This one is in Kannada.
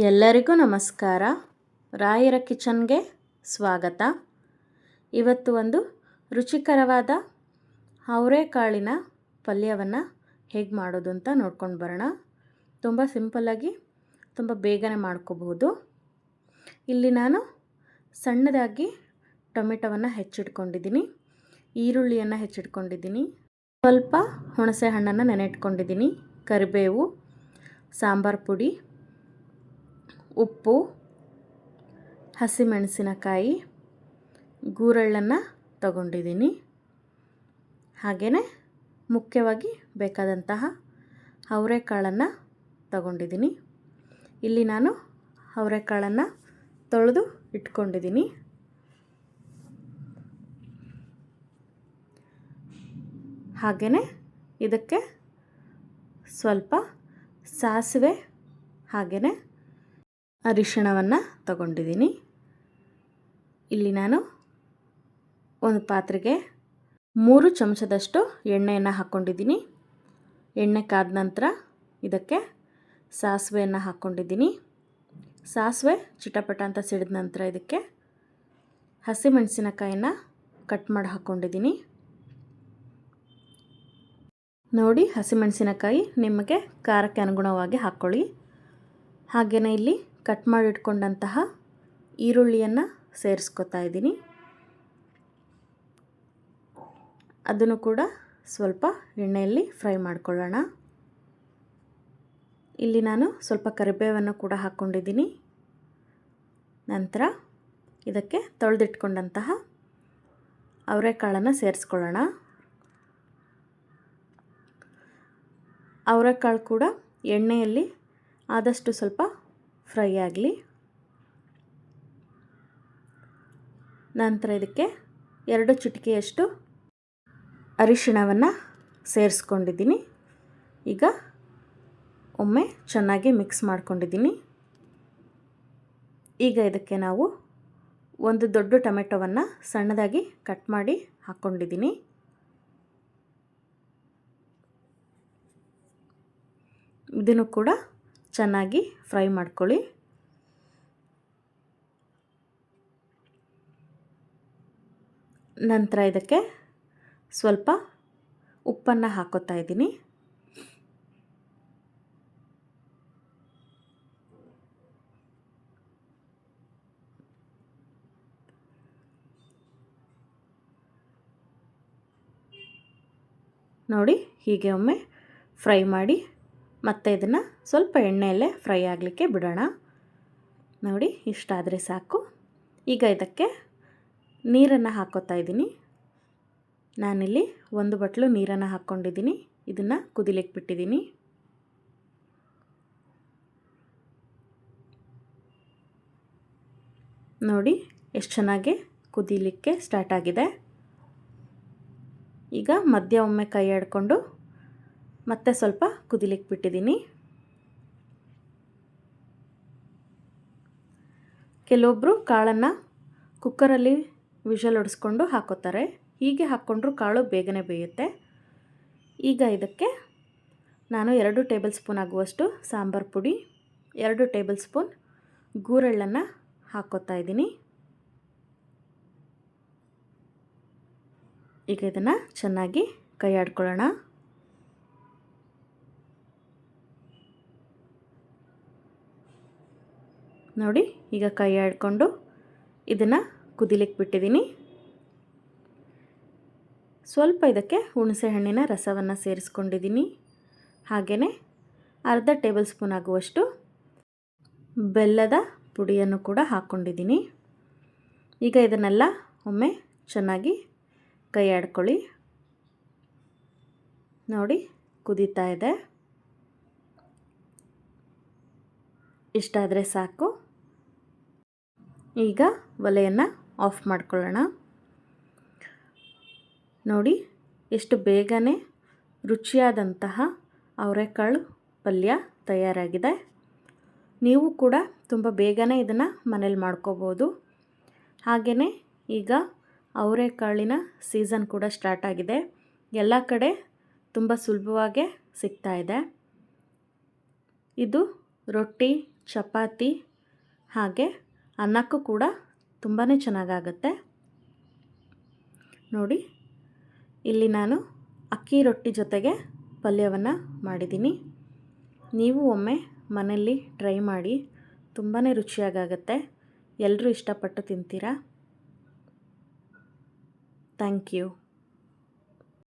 ಎಲ್ಲರಿಗೂ ನಮಸ್ಕಾರ. ರಾಯರ ಕಿಚನ್ಗೆ ಸ್ವಾಗತ. ಇವತ್ತು ಒಂದು ರುಚಿಕರವಾದ ಅವರೆಕಾಳಿನ ಪಲ್ಯವನ್ನು ಹೇಗೆ ಮಾಡೋದು ಅಂತ ನೋಡ್ಕೊಂಡು ಬರೋಣ. ತುಂಬ ಸಿಂಪಲ್ಲಾಗಿ ತುಂಬ ಬೇಗನೆ ಮಾಡ್ಕೋಬಹುದು. ಇಲ್ಲಿ ನಾನು ಸಣ್ಣದಾಗಿ ಟೊಮೆಟೊವನ್ನು ಹೆಚ್ಚಿಟ್ಕೊಂಡಿದ್ದೀನಿ. ಈರುಳ್ಳಿಯನ್ನು ಹೆಚ್ಚಿಟ್ಕೊಂಡಿದ್ದೀನಿ. ಸ್ವಲ್ಪ ಹುಣಸೆ ಹಣ್ಣನ್ನು ನೆನೆಟ್ಕೊಂಡಿದ್ದೀನಿ. ಕರಿಬೇವು, ಸಾಂಬಾರು ಪುಡಿ ಉಪ್ಪು, ಹಸಿಮೆಣಸಿನಕಾಯಿ ಗೂರಳ್ಳನ್ನು ತಗೊಂಡಿದ್ದೀನಿ. ಹಾಗೆಯೇ ಮುಖ್ಯವಾಗಿ ಬೇಕಾದಂತಹ ಅವರೆಕಾಳನ್ನು ತಗೊಂಡಿದ್ದೀನಿ. ಇಲ್ಲಿ ನಾನು ಅವರೆಕಾಳನ್ನು ತೊಳೆದು ಇಟ್ಕೊಂಡಿದ್ದೀನಿ. ಹಾಗೆಯೇ ಇದಕ್ಕೆ ಸ್ವಲ್ಪ ಸಾಸಿವೆ ಹಾಗೆಯೇ ಅರಿಶಿಣವನ್ನು ತಗೊಂಡಿದ್ದೀನಿ. ಇಲ್ಲಿ ನಾನು ಒಂದು ಪಾತ್ರೆಗೆ ಮೂರು ಚಮಚದಷ್ಟು ಎಣ್ಣೆಯನ್ನು ಹಾಕ್ಕೊಂಡಿದ್ದೀನಿ. ಎಣ್ಣೆ ಕಾದ ನಂತರ ಇದಕ್ಕೆ ಸಾಸಿವೆಯನ್ನು ಹಾಕ್ಕೊಂಡಿದ್ದೀನಿ. ಸಾಸಿವೆ ಚಿಟಪಟ ಅಂತ ಸಿಡಿದ ನಂತರ ಇದಕ್ಕೆ ಹಸಿಮೆಣಸಿನಕಾಯಿನ ಕಟ್ ಮಾಡಿ ಹಾಕ್ಕೊಂಡಿದ್ದೀನಿ. ನೋಡಿ, ಹಸಿಮೆಣಸಿನಕಾಯಿ ನಿಮಗೆ ಖಾರಕ್ಕೆ ಅನುಗುಣವಾಗಿ ಹಾಕ್ಕೊಳ್ಳಿ. ಹಾಗೆಯೇ ಇಲ್ಲಿ ಕಟ್ ಮಾಡಿಟ್ಕೊಂಡಂತಹ ಈರುಳ್ಳಿಯನ್ನು ಸೇರಿಸ್ಕೊತಾ ಇದ್ದೀನಿ. ಅದನ್ನು ಕೂಡ ಸ್ವಲ್ಪ ಎಣ್ಣೆಯಲ್ಲಿ ಫ್ರೈ ಮಾಡ್ಕೊಳ್ಳೋಣ. ಇಲ್ಲಿ ನಾನು ಸ್ವಲ್ಪ ಕರಿಬೇವನ್ನು ಕೂಡ ಹಾಕ್ಕೊಂಡಿದ್ದೀನಿ. ನಂತರ ಇದಕ್ಕೆ ತೊಳೆದಿಟ್ಕೊಂಡಂತಹ ಅವರೆಕಾಳನ್ನು ಸೇರಿಸ್ಕೊಳ್ಳೋಣ. ಅವರೆಕಾಳು ಕೂಡ ಎಣ್ಣೆಯಲ್ಲಿ ಆದಷ್ಟು ಸ್ವಲ್ಪ ಫ್ರೈ ಆಗಲಿ. ನಂತರ ಇದಕ್ಕೆ ಎರಡು ಚಿಟಿಕೆಯಷ್ಟು ಅರಿಶಿಣವನ್ನು ಸೇರಿಸ್ಕೊಂಡಿದ್ದೀನಿ. ಈಗ ಒಮ್ಮೆ ಚೆನ್ನಾಗಿ ಮಿಕ್ಸ್ ಮಾಡ್ಕೊಂಡಿದ್ದೀನಿ. ಈಗ ಇದಕ್ಕೆ ನಾವು ಒಂದು ದೊಡ್ಡ ಟೊಮೆಟೊವನ್ನು ಸಣ್ಣದಾಗಿ ಕಟ್ ಮಾಡಿ ಹಾಕ್ಕೊಂಡಿದ್ದೀನಿ ಇದನ್ನು ಕೂಡ ಚೆನ್ನಾಗಿ ಫ್ರೈ ಮಾಡ್ಕೊಳ್ಳಿ. ನಂತರ ಇದಕ್ಕೆ ಸ್ವಲ್ಪ ಉಪ್ಪನ್ನು ಹಾಕೋತಾ ಇದ್ದೀನಿ. ನೋಡಿ ಹೀಗೆ ಒಮ್ಮೆ ಫ್ರೈ ಮಾಡಿ ಮತ್ತು ಇದನ್ನು ಸ್ವಲ್ಪ ಎಣ್ಣೆಯಲ್ಲೇ ಫ್ರೈ ಆಗಲಿಕ್ಕೆ ಬಿಡೋಣ. ನೋಡಿ ಇಷ್ಟಾದರೆ ಸಾಕು. ಈಗ ಇದಕ್ಕೆ ನೀರನ್ನು ಹಾಕೋತಾ ಇದ್ದೀನಿ. ನಾನಿಲ್ಲಿ ಒಂದು ಬಟ್ಲು ನೀರನ್ನು ಹಾಕ್ಕೊಂಡಿದ್ದೀನಿ. ಇದನ್ನು ಕುದಿಲಿಕ್ಕೆ ಬಿಟ್ಟಿದ್ದೀನಿ ನೋಡಿ, ಎಷ್ಟು ಚೆನ್ನಾಗಿ ಕುದಿಲಿಕ್ಕೆ ಸ್ಟಾರ್ಟ್ ಆಗಿದೆ. ಈಗ ಮಧ್ಯ ಒಮ್ಮೆ ಕೈ ಆಡಿಕೊಂಡು ಮತ್ತೆ ಸ್ವಲ್ಪ ಕುದಿಲಿಕ್ಕೆ ಬಿಟ್ಟಿದ್ದೀನಿ. ಕೆಲವೊಬ್ಬರು ಕಾಳನ್ನು ಕುಕ್ಕರಲ್ಲಿ ವಿಷಲ್ ಹೊಡೆಸ್ಕೊಂಡು ಹಾಕೋತಾರೆ. ಹೀಗೆ ಹಾಕ್ಕೊಂಡ್ರೂ ಕಾಳು ಬೇಗನೆ ಬೇಯುತ್ತೆ. ಈಗ ಇದಕ್ಕೆ ನಾನು ಎರಡು ಟೇಬಲ್ ಸ್ಪೂನ್ ಆಗುವಷ್ಟು ಸಾಂಬಾರು ಪುಡಿ, ಎರಡು ಟೇಬಲ್ ಸ್ಪೂನ್ ಗೂರೆಳ್ಳನ್ನು ಹಾಕೋತಾ ಇದ್ದೀನಿ. ಈಗ ಇದನ್ನು ಚೆನ್ನಾಗಿ ಕೈ ಆಡ್ಕೊಳ್ಳೋಣ ನೋಡಿ, ಈಗ ಕೈ ಆಡ್ಕೊಂಡು ಇದನ್ನು ಕುದಿಲಿಕ್ಕೆ ಬಿಟ್ಟಿದ್ದೀನಿ ಸ್ವಲ್ಪ ಇದಕ್ಕೆ ಹುಣಸೆ ಹಣ್ಣಿನ ರಸವನ್ನು ಸೇರಿಸ್ಕೊಂಡಿದ್ದೀನಿ ಹಾಗೆಯೇ ಅರ್ಧ ಟೇಬಲ್ ಸ್ಪೂನ್ ಆಗುವಷ್ಟು ಬೆಲ್ಲದ ಪುಡಿಯನ್ನು ಕೂಡ ಹಾಕ್ಕೊಂಡಿದ್ದೀನಿ ಈಗ ಇದನ್ನೆಲ್ಲ ಒಮ್ಮೆ ಚೆನ್ನಾಗಿ ಕೈ ಆಡ್ಕೊಳ್ಳಿ. ನೋಡಿ, ಕುದೀತಾ ಇದೆ. ಇಷ್ಟಾದರೆ ಸಾಕು. ಈಗ ಒಲೆಯನ್ನು ಆಫ್ ಮಾಡ್ಕೊಳ್ಳೋಣ. ನೋಡಿ, ಎಷ್ಟು ಬೇಗನೆ ರುಚಿಯಾದಂತಹ ಅವರೆಕಾಳು ಪಲ್ಯ ತಯಾರಾಗಿದೆ. ನೀವು ಕೂಡ ತುಂಬ ಬೇಗನೆ ಇದನ್ನು ಮನೇಲಿ ಮಾಡ್ಕೋಬೋದು. ಹಾಗೆಯೇ ಈಗ ಅವರೆಕಾಳಿನ ಸೀಸನ್ ಕೂಡ ಸ್ಟಾರ್ಟ್ ಆಗಿದೆ. ಎಲ್ಲ ಕಡೆ ತುಂಬ ಸುಲಭವಾಗೇ ಸಿಗ್ತಾ ಇದೆ. ಇದು ರೊಟ್ಟಿ, ಚಪಾತಿ ಹಾಗೆ ಅನ್ನಕ್ಕೂ ಕೂಡ ತುಂಬಾ ಚೆನ್ನಾಗಾಗತ್ತೆ. ನೋಡಿ, ಇಲ್ಲಿ ನಾನು ಅಕ್ಕಿ ರೊಟ್ಟಿ ಜೊತೆಗೆ ಪಲ್ಯವನ್ನು ಮಾಡಿದ್ದೀನಿ. ನೀವು ಒಮ್ಮೆ ಮನೆಯಲ್ಲಿ ಟ್ರೈ ಮಾಡಿ ತುಂಬಾ ರುಚಿಯಾಗತ್ತೆ ಎಲ್ಲರೂ ಇಷ್ಟಪಟ್ಟು ತಿಂತೀರಾ? Thank you.